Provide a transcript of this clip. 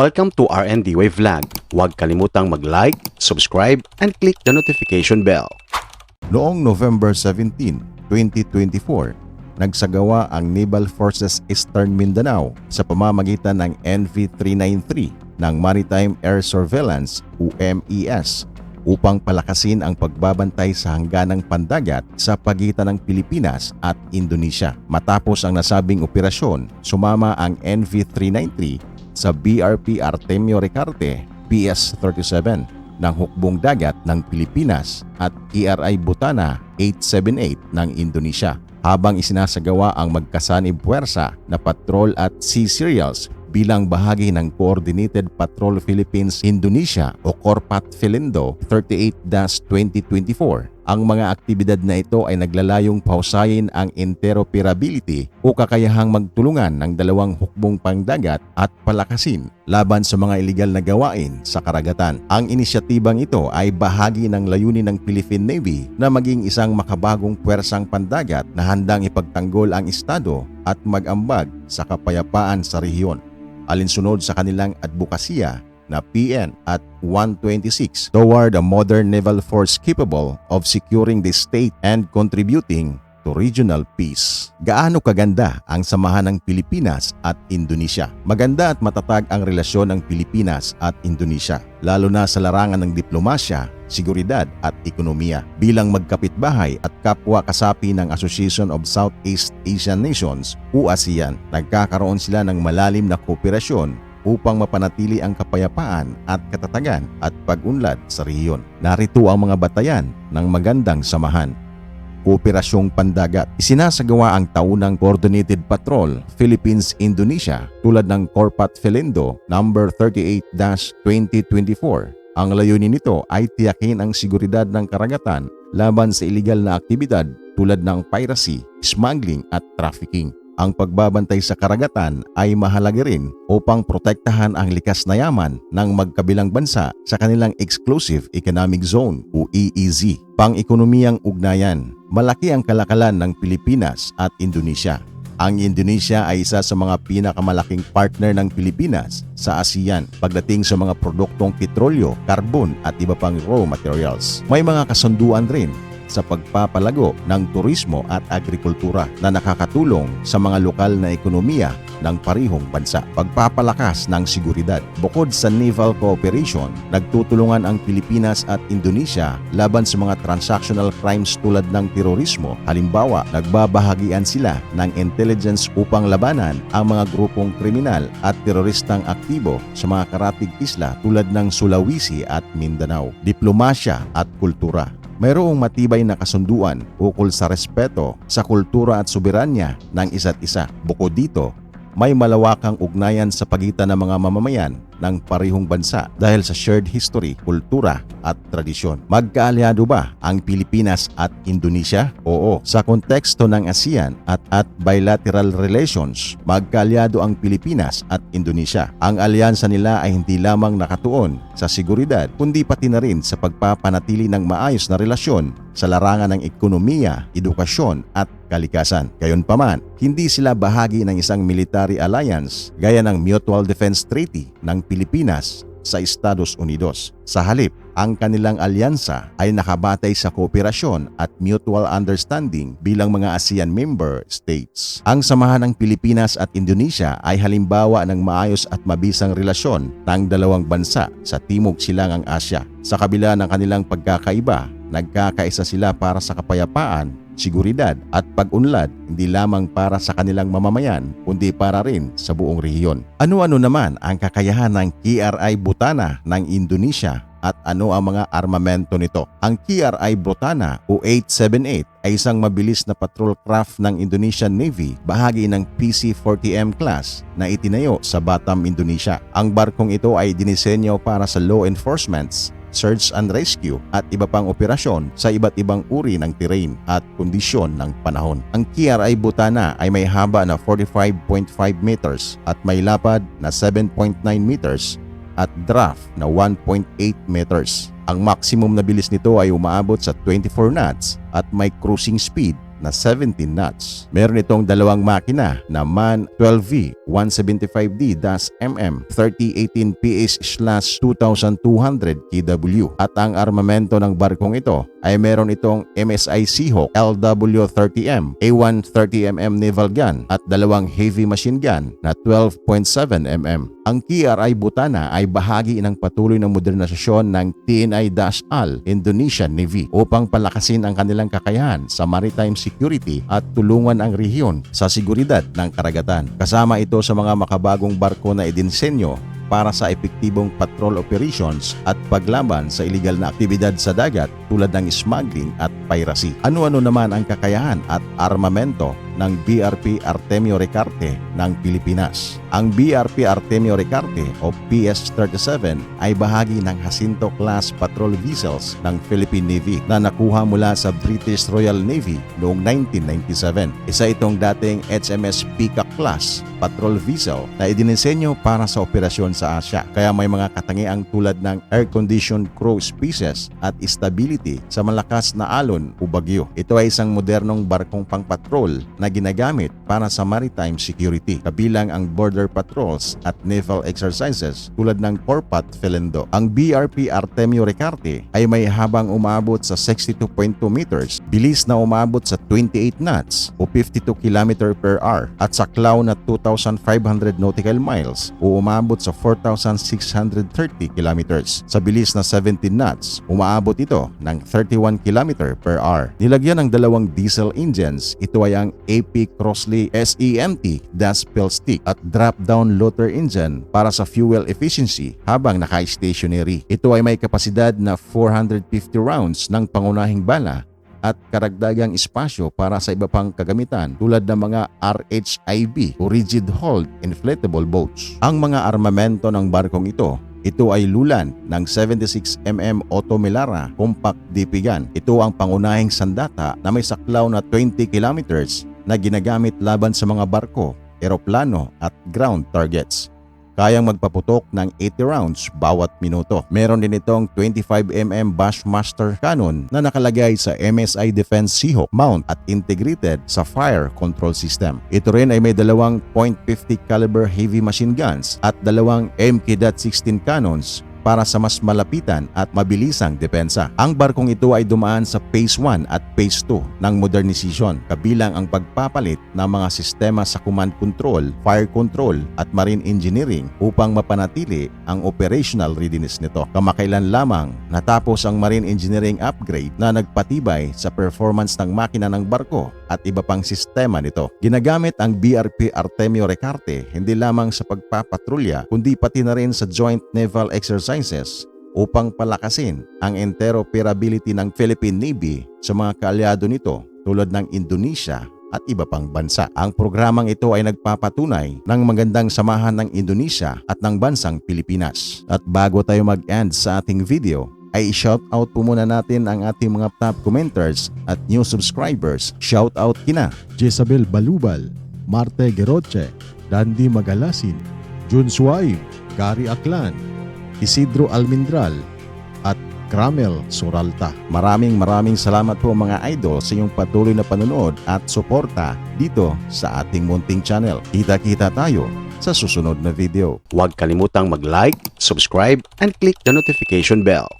Welcome to RND Wave Vlog. Huwag kalimutang mag-like, subscribe, and click the notification bell. Noong November 17, 2024, nagsagawa ang Naval Forces Eastern Mindanao sa pamamagitan ng NV-393 ng Maritime Air Surveillance o MES upang palakasin ang pagbabantay sa hangganang pandagat sa pagitan ng Pilipinas at Indonesia. Matapos ang nasabing operasyon, sumama ang NV-393 sa BRP Artemio Ricarte PS-37 ng hukbong dagat ng Pilipinas at ERI Butana 878 ng Indonesia habang isinasagawa ang magkasanib puwersa na patrol at sea serials bilang bahagi ng Coordinated Patrol Philippines-Indonesia o Corpat Filindo 38-2024. Ang mga aktibidad na ito ay naglalayong pausayin ang interoperability o kakayahang magtulungan ng dalawang hukbong pangdagat at palakasin laban sa mga ilegal na gawain sa karagatan. Ang inisyatibang ito ay bahagi ng layunin ng Philippine Navy na maging isang makabagong puwersang pandagat na handang ipagtanggol ang Estado at mag-ambag sa kapayapaan sa rehiyon alinsunod sa kanilang advokasya na PN at 126 toward a modern naval force capable of securing the state and contributing to regional peace. Gaano kaganda ang samahan ng Pilipinas at Indonesia? Maganda at matatag ang relasyon ng Pilipinas at Indonesia, lalo na sa larangan ng diplomasya, seguridad at ekonomiya. Bilang magkapitbahay at kapwa kasapi ng Association of Southeast Asian Nations o ASEAN, nagkakaroon sila ng malalim na kooperasyon upang mapanatili ang kapayapaan at katatagan at pag-unlad sa rehiyon. Narito ang mga batayan ng magandang samahan. Kooperasyong Pandagat. Isinasagawa ang taunang Coordinated Patrol Philippines-Indonesia tulad ng Corpat Felindo number 38-2024. Ang layunin nito ay tiyakin ang seguridad ng karagatan laban sa iligal na aktibidad tulad ng piracy, smuggling at trafficking. Ang pagbabantay sa karagatan ay mahalaga rin upang protektahan ang likas na yaman ng magkabilang bansa sa kanilang Exclusive Economic Zone o EEZ. Pang-ekonomiyang ugnayan, malaki ang kalakalan ng Pilipinas at Indonesia. Ang Indonesia ay isa sa mga pinakamalaking partner ng Pilipinas sa ASEAN pagdating sa mga produktong petrolyo, karbon at iba pang raw materials. May mga kasunduan rin sa pagpapalago ng turismo at agrikultura na nakakatulong sa mga lokal na ekonomiya ng parihong bansa. Pagpapalakas ng seguridad. Bukod sa naval cooperation, nagtutulungan ang Pilipinas at Indonesia laban sa mga transactional crimes tulad ng terorismo. Halimbawa, nagbabahagian sila ng intelligence upang labanan ang mga grupong kriminal at teroristang aktibo sa mga karatig isla tulad ng Sulawesi at Mindanao. Diplomasya at kultura mayroong matibay na kasunduan ukol sa respeto sa kultura at soberanya ng isa't isa. Bukod dito, may malawakang ugnayan sa pagitan ng mga mamamayan ng parihong bansa dahil sa shared history, kultura at tradisyon. Magkaalyado ba ang Pilipinas at Indonesia? Oo. Sa konteksto ng ASEAN at, at bilateral relations, magkaalyado ang Pilipinas at Indonesia. Ang alyansa nila ay hindi lamang nakatuon sa seguridad, kundi pati na rin sa pagpapanatili ng maayos na relasyon sa larangan ng ekonomiya, edukasyon at kalikasan. Gayunpaman, hindi sila bahagi ng isang military alliance gaya ng Mutual Defense Treaty ng Pilipinas sa Estados Unidos. Sa halip, ang kanilang alyansa ay nakabatay sa kooperasyon at mutual understanding bilang mga ASEAN member states. Ang samahan ng Pilipinas at Indonesia ay halimbawa ng maayos at mabisang relasyon ng dalawang bansa sa Timog Silangang Asya. Sa kabila ng kanilang pagkakaiba, nagkakaisa sila para sa kapayapaan seguridad at pag-unlad hindi lamang para sa kanilang mamamayan kundi para rin sa buong rehiyon. Ano-ano naman ang kakayahan ng KRI Butana ng Indonesia at ano ang mga armamento nito. Ang KRI Butana o 878 ay isang mabilis na patrol craft ng Indonesian Navy, bahagi ng PC-40M class na itinayo sa Batam, Indonesia. Ang barkong ito ay dinisenyo para sa law enforcements search and rescue at iba pang operasyon sa iba't ibang uri ng terrain at kondisyon ng panahon. Ang KRI Butana ay may haba na 45.5 meters at may lapad na 7.9 meters at draft na 1.8 meters. Ang maximum na bilis nito ay umaabot sa 24 knots at may cruising speed na 17 knots. Meron itong dalawang makina na MAN 12V 175D-MM 3018 PS/2200 kW at ang armamento ng barkong ito ay meron itong MSI Seahawk LW30M A130mm naval gun at dalawang heavy machine gun na 12.7mm. Ang KRI Butana ay bahagi ng patuloy na modernisasyon ng TNI-AL Indonesian Navy upang palakasin ang kanilang kakayahan sa maritime security at tulungan ang rehiyon sa seguridad ng karagatan. Kasama ito sa mga makabagong barko na idinsenyo para sa epektibong patrol operations at paglaban sa iligal na aktibidad sa dagat tulad ng smuggling at piracy. Ano-ano naman ang kakayahan at armamento ng BRP Artemio Recarte ng Pilipinas. Ang BRP Artemio Recarte o PS-37 ay bahagi ng Jacinto class patrol vessels ng Philippine Navy na nakuha mula sa British Royal Navy noong 1997. Isa itong dating HMS Peacock class patrol vessel na idinisenyo para sa operasyon sa Asya. Kaya may mga katangiang tulad ng air-conditioned crew spaces at stability sa malakas na alon o bagyo. Ito ay isang modernong barkong pang-patrol na ginagamit para sa maritime security, kabilang ang border patrols at naval exercises tulad ng Corpat Felendo. Ang BRP Artemio Recarte ay may habang umabot sa 62.2 meters, bilis na umabot sa 28 knots o 52 km per hour at saklaw na 2,500 nautical miles o umabot sa 4,630 kilometers. Sa bilis na 17 knots, umaabot ito 31 km per hour. Nilagyan ng dalawang diesel engines, ito ay ang AP Crossley SEMT DAS Pill Stick at drop-down loader engine para sa fuel efficiency habang naka-stationary. Ito ay may kapasidad na 450 rounds ng pangunahing bala at karagdagang espasyo para sa iba pang kagamitan tulad ng mga RHIB o rigid hulled inflatable boats. Ang mga armamento ng barkong ito ito ay lulan ng 76mm Otto Melara Compact DP gun. Ito ang pangunahing sandata na may saklaw na 20 kilometers na ginagamit laban sa mga barko, eroplano at ground targets. Kayang magpaputok ng 80 rounds bawat minuto. Meron din itong 25mm Bushmaster cannon na nakalagay sa MSI Defense Seahawk mount at integrated sa fire control system. Ito rin ay may dalawang .50 caliber heavy machine guns at dalawang MK.16 cannons para sa mas malapitan at mabilisang depensa. Ang barkong ito ay dumaan sa Phase 1 at Phase 2 ng modernization kabilang ang pagpapalit ng mga sistema sa command control, fire control at marine engineering upang mapanatili ang operational readiness nito. Kamakailan lamang natapos ang marine engineering upgrade na nagpatibay sa performance ng makina ng barko at iba pang sistema nito. Ginagamit ang BRP Artemio Recarte hindi lamang sa pagpapatrolya kundi pati na rin sa joint naval exercises upang palakasin ang interoperability ng Philippine Navy sa mga kaalyado nito tulad ng Indonesia at iba pang bansa. Ang programang ito ay nagpapatunay ng magandang samahan ng Indonesia at ng bansang Pilipinas. At bago tayo mag-end sa ating video, ay shout out po muna natin ang ating mga top commenters at new subscribers. Shout out kina Jezabel Balubal, Marte Geroche, Dandy Magalasin, Jun Suay, Gary Aklan, Isidro Almindral, at Kramel Suralta. Maraming maraming salamat po mga idol sa inyong patuloy na panonood at suporta dito sa ating munting channel. Kita-kita tayo sa susunod na video. Huwag kalimutang mag-like, subscribe, and click the notification bell